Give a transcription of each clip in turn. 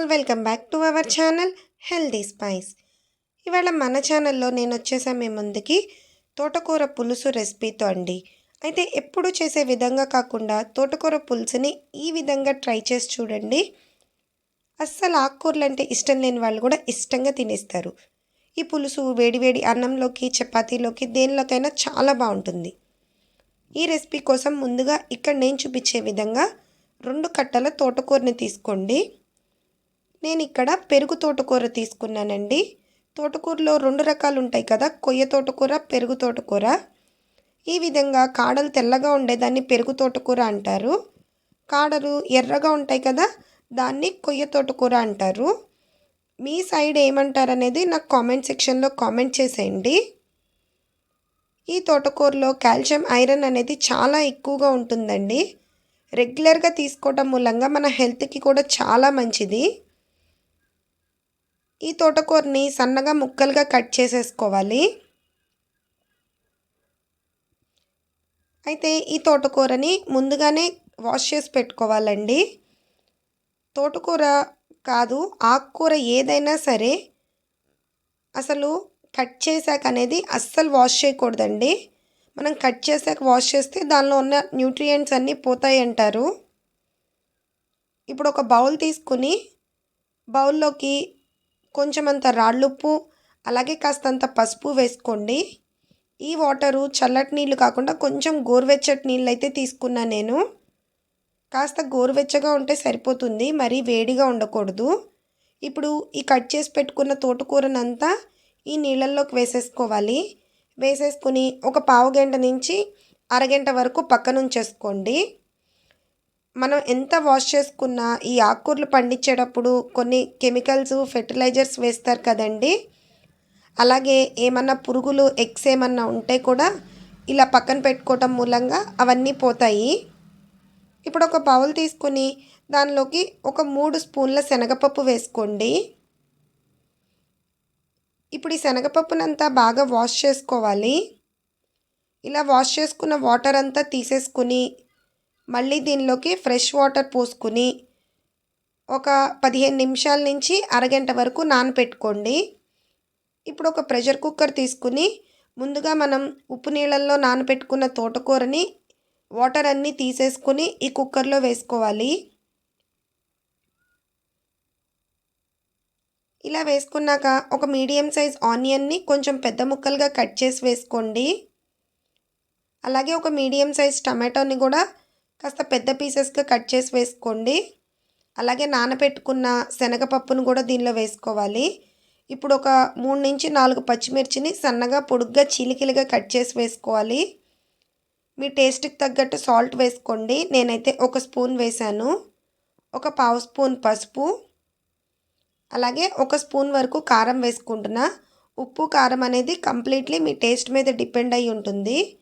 All welcome back to our channel healthy spice ఇవాళ మన ఛానల్లో నేను వచ్చేసా మీ ముందుకి తోటకూర పులుసు రెసిపీతో అండి. అయితే ఎప్పుడు చేసే విధంగా కాకుండా తోటకూర పులుసుని ఈ విధంగా ట్రై చేసి చూడండి. అస్సలు ఆకుకూరలు అంటే ఇష్టం లేని వాళ్ళు కూడా ఇష్టంగా తినేస్తారు. ఈ పులుసు వేడివేడి అన్నంలోకి చపాతీలోకి దేనిలోకైనా చాలా బాగుంటుంది. ఈ రెసిపీ కోసం ముందుగా ఇక్కడ నేను చూపించే విధంగా రెండు కట్టల తోటకూరని తీసుకోండి. నేను ఇక్కడ పెరుగు తోటకూర తీసుకున్నానండి. తోటకూరలో రెండు రకాలు ఉంటాయి కదా కొయ్య తోటకూర పెరుగు తోటకూర. ఈ విధంగా కాడలు తెల్లగా ఉండేదాన్ని పెరుగు తోటకూర అంటారు. కాడలు ఎర్రగా ఉంటాయి కదా దాన్ని కొయ్య తోటకూర అంటారు. మీ సైడ్ ఏమంటారు అనేది నాకు కామెంట్ సెక్షన్లో కామెంట్ చేసేయండి. ఈ తోటకూరలో కాల్షియం ఐరన్ అనేది చాలా ఎక్కువగా ఉంటుందండి. రెగ్యులర్గా తీసుకోవడం మూలంగా మన హెల్త్కి కూడా చాలా మంచిది. ఈ తోటకూరని సన్నగా ముక్కలుగా కట్ చేసేసుకోవాలి. అయితే ఈ తోటకూరని ముందుగానే వాష్ చేసి పెట్టుకోవాలండి. తోటకూర కాదు ఆకుకూర ఏదైనా సరే అసలు కట్ చేశాక అనేది అస్సలు వాష్ చేయకూడదండి. మనం కట్ చేశాక వాష్ చేస్తే దానిలో ఉన్న న్యూట్రియంట్స్ అన్నీ పోతాయి అంటారు ఇప్పుడు ఒక బౌల్ తీసుకుని బౌల్లోకి కొంచెం అంత రాళ్ళుప్పు అలాగే కాస్తంత పసుపు వేసుకోండి. ఈ వాటరు చల్లటి నీళ్ళు కాకుండా కొంచెం గోరువెచ్చటి నీళ్ళు అయితే తీసుకున్నా నేను. కాస్త గోరువెచ్చగా ఉంటే సరిపోతుంది మరీ వేడిగా ఉండకూడదు. ఇప్పుడు ఈ కట్ చేసి పెట్టుకున్న తోటకూరనంతా ఈ నీళ్ళల్లోకి వేసేసుకోవాలి. వేసేసుకుని ఒక పావు గంట నుంచి అరగంట వరకు పక్కన ఉంచేసుకోండి మనం ఎంత వాష్ చేసుకున్నా ఈ ఆకుకూరలు పండించేటప్పుడు కొన్ని కెమికల్స్ ఫెర్టిలైజర్స్ వేస్తారు కదండి. అలాగే ఏమన్నా పురుగులు ఎగ్స్ ఏమన్నా ఉంటే కూడా ఇలా పక్కన పెట్టుకోవటం మూలంగా అవన్నీ పోతాయి. ఇప్పుడు ఒక బౌల్ తీసుకుని దానిలోకి ఒక మూడు స్పూన్ల శనగపప్పు వేసుకోండి. ఇప్పుడు ఈ శనగపప్పునంతా బాగా వాష్ చేసుకోవాలి. ఇలా వాష్ చేసుకున్న వాటర్ అంతా తీసేసుకుని మళ్ళీ దీనిలోకి ఫ్రెష్ వాటర్ పోసుకుని ఒక పదిహేను నిమిషాల నుంచి అరగంట వరకు నానపెట్టుకోండి. ఇప్పుడు ఒక ప్రెషర్ కుక్కర్ తీసుకుని ముందుగా మనం ఉప్పు నీళ్ళల్లో నానపెట్టుకున్న తోటకూరని వాటర్ అన్నీ తీసేసుకుని ఈ కుక్కర్లో వేసుకోవాలి. ఇలా వేసుకున్నాక ఒక మీడియం సైజ్ ఆనియన్ని కొంచెం పెద్ద ముక్కలుగా కట్ చేసి వేసుకోండి. అలాగే ఒక మీడియం సైజ్ టమాటోని కూడా కాస్త పెద్ద పీసెస్గా కట్ చేసి వేసుకోండి. అలాగే నానబెట్టుకున్న శనగపప్పును కూడా దీనిలో వేసుకోవాలి. ఇప్పుడు ఒక మూడు నుంచి నాలుగు పచ్చిమిర్చిని సన్నగా పొడుగ్గా చీలికలుగా కట్ చేసి వేసుకోవాలి. మీ టేస్ట్కి తగ్గట్టు సాల్ట్ వేసుకోండి. నేనైతే ఒక స్పూన్ వేశాను. ఒక పావు స్పూన్ పసుపు. అలాగే ఒక స్పూన్ వరకు కారం వేసుకుంటున్నా. ఉప్పు కారం అనేది కంప్లీట్లీ మీ టేస్ట్ మీద డిపెండ్ అయి ఉంటుంది.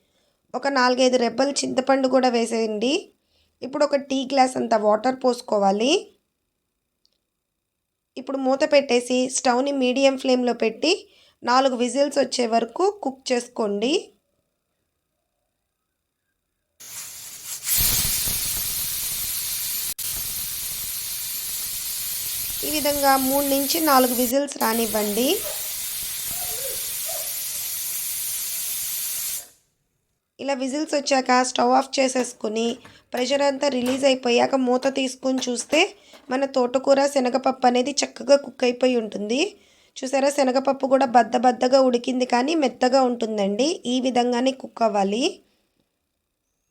ఒక నాలుగైదు రెబ్బలు చింతపండు కూడా వేసేయండి. ఇప్పుడు ఒక టీ గ్లాస్ అంత వాటర్ పోసుకోవాలి. ఇప్పుడు మూత పెట్టేసి స్టవ్ని మీడియం ఫ్లేమ్లో పెట్టి నాలుగు విజిల్స్ వచ్చే వరకు కుక్ చేసుకోండి. ఈ విధంగా మూడు నుంచి నాలుగు విజిల్స్ రానివ్వండి. ఇలా విజిల్స్ వచ్చాక స్టవ్ ఆఫ్ చేసేసుకుని ప్రెషర్ అంతా రిలీజ్ అయిపోయాక మూత తీసుకుని చూస్తే మన తోటకూర శనగపప్పు అనేది చక్కగా కుక్ అయిపోయి ఉంటుంది. చూసారా? శనగపప్పు కూడా బద్ద బద్దగా ఉడికింది కానీ మెత్తగా ఉంటుందండి. ఈ విధంగానే కుక్ అవ్వాలి.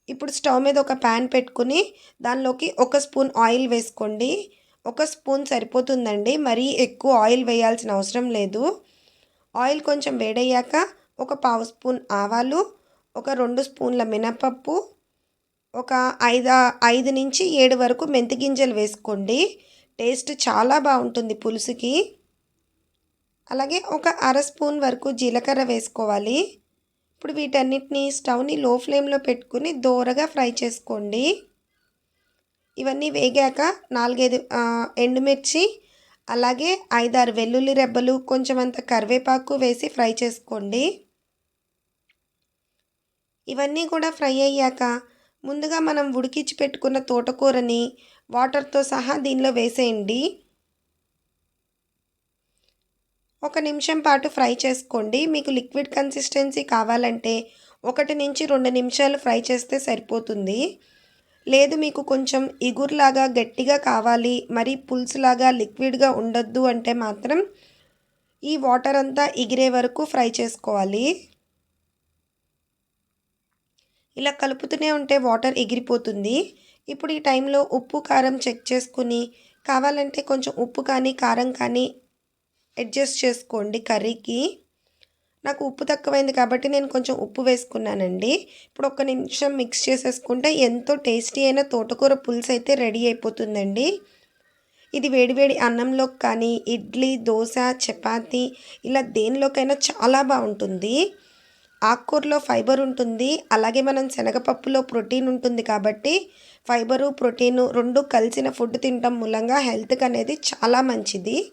ఇప్పుడు స్టవ్ మీద ఒక ప్యాన్ పెట్టుకుని దానిలోకి ఒక స్పూన్ ఆయిల్ వేసుకోండి. ఒక స్పూన్ సరిపోతుందండి. మరీ ఎక్కువ ఆయిల్ వేయాల్సిన అవసరం లేదు. ఆయిల్ కొంచెం వేడయ్యాక ఒక పావు స్పూన్ ఆవాలు ఒక రెండు స్పూన్ల మినపప్పు ఒక ఐదు ఐదు నుంచి ఏడు వరకు మెంతి గింజలు వేసుకోండి. టేస్ట్ చాలా బాగుంటుంది పులుసుకి. అలాగే ఒక అర స్పూన్ వరకు జీలకర్ర వేసుకోవాలి. ఇప్పుడు వీటన్నిటిని స్టవ్ని లో ఫ్లేమ్లో పెట్టుకుని దోరగా ఫ్రై చేసుకోండి. ఇవన్నీ వేగాక నాలుగైదు ఎండుమిర్చి అలాగే ఐదారు వెల్లుల్లి రెబ్బలు కొంచెం అంత కరివేపాకు వేసి ఫ్రై చేసుకోండి. ఇవన్నీ కూడా ఫ్రై అయ్యాక ముందుగా మనం ఉడికించి పెట్టుకున్న తోటకూరని వాటర్తో సహా దీనిలో వేసేయండి. ఒక నిమిషం పాటు ఫ్రై చేసుకోండి. మీకు లిక్విడ్ కన్సిస్టెన్సీ కావాలంటే ఒకటి నుంచి రెండు నిమిషాలు ఫ్రై చేస్తే సరిపోతుంది. లేదు మీకు కొంచెం ఇగురులాగా గట్టిగా కావాలి మరి పులుసులాగా లిక్విడ్గా ఉండొద్దు అంటే మాత్రం ఈ వాటర్ అంతా ఎగిరే వరకు ఫ్రై చేసుకోవాలి. ఇలా కలుపుతూనే ఉంటే వాటర్ ఎగిరిపోతుంది. ఇప్పుడు ఈ టైంలో ఉప్పు కారం చెక్ చేసుకుని కావాలంటే కొంచెం ఉప్పు కానీ కారం కానీ అడ్జస్ట్ చేసుకోండి కర్రీకి. నాకు ఉప్పు తక్కువైంది కాబట్టి నేను కొంచెం ఉప్పు వేసుకున్నానండి. ఇప్పుడు ఒక నిమిషం మిక్స్ చేసేసుకుంటే ఎంతో టేస్టీ అయిన తోటకూర పులుసు అయితే రెడీ అయిపోతుందండి. ఇది వేడివేడి అన్నంలోకి కానీ ఇడ్లీ దోశ చపాతి ఇలా దేనిలోకైనా చాలా బాగుంటుంది. ఆకుకూరలో ఫైబర్ ఉంటుంది. అలాగే మనం శనగపప్పులో ప్రోటీన్ ఉంటుంది కాబట్టి ఫైబరు ప్రోటీను రెండు కలిసిన ఫుడ్ తినటం మూలంగా హెల్త్కి అనేది చాలా మంచిది.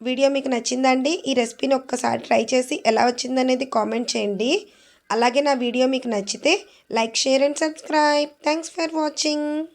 వీడియో మీకు నచ్చిందండి. ఈ రెసిపీని ఒక్కసారి ట్రై చేసి ఎలా వచ్చిందనేది కామెంట్ చేయండి. అలాగే నా వీడియో మీకు నచ్చితే like share and subscribe. Thanks for watching.